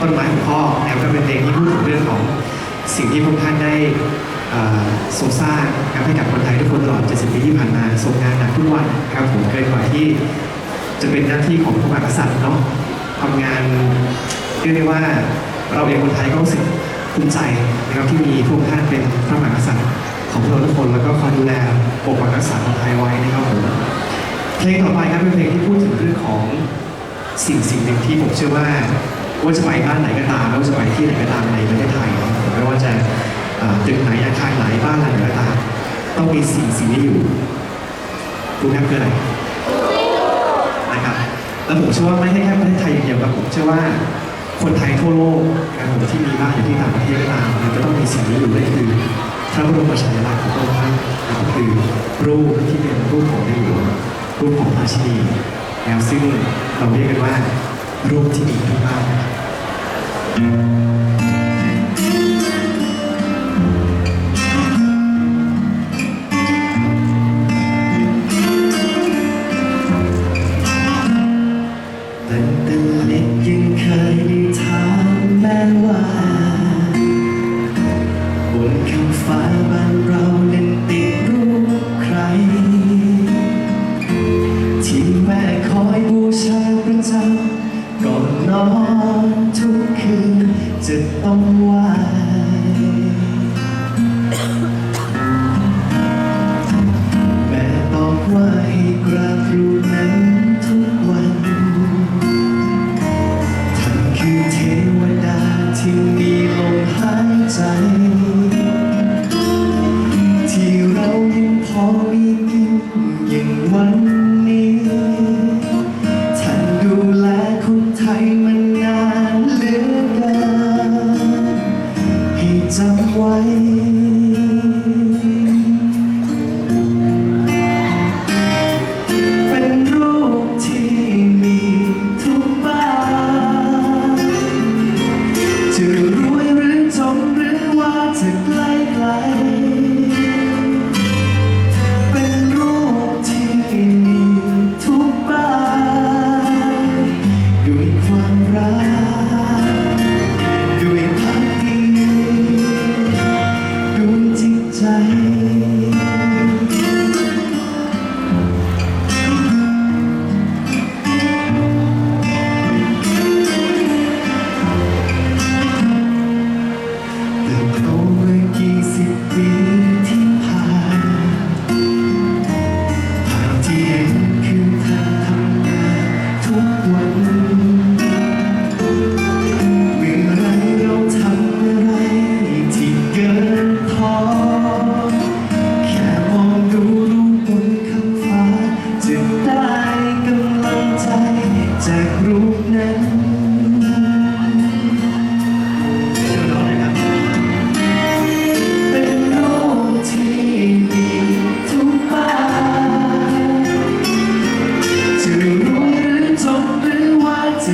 ต้นไม้ของพ่อนะครับก็เป็นเพลงที่พูดถึงเรื่องของสิ่งที่พระองค์ท่านได้ทรงสร้างนะครับให้กับคนไทยทุกคนตลอด 70 ปีที่ผ่านมาทรงงานหนักทุกวันครับผมเกินกว่าที่จะเป็นหน้าที่ของพระมหากษัตริย์เนาะทำงานเรียกได้ว่าเราเองคนไทยก็รู้สึกภูมิใจนะครับที่มีพระองค์ท่านเป็นพระมหากษัตริย์ของพวกเราทุกคนแล้วก็คอยดูแลปกปักรักษาคนไทยไว้นะครับผมเพลงต่อไปครับเป็นเพลงที่พูดถึงเรื่องของสิ่งสิ่งหนึ่งที่ผมเชื่อว่า ว่าจะไปบ้านไหนก็ตามไม่ว่าจะไปที่ไหนก็ตามในประเทศไทยนะไม่ว่าจะตึกไหนอาคารไหนบ้านไหนก็ตามต้องมีสิ่งสิ่งนี้อยู่รู้ครับคืออะไรนะครับแล้วผมเชื่อว่าไม่ใช่แค่ประเทศไทยอย่างเดียวครับผมเชื่อว่าคนไทยทั่วโลกนะครับผมที่มีบ้านอยู่ที่ต่างประเทศก็ตามมันจะต้องมีสิ่งนี้อยู่นั่นคือพระบรมฉายาลักษณ์ของพระองค์ท่านนะครับคือรูปที่เป็นรูปของในหลวงรูปของราชินีแล้วซึ่งเราเรียกกันว่า รูปที่ดีทุกบ้านนะครับตั้งแต่ อ เ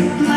ว่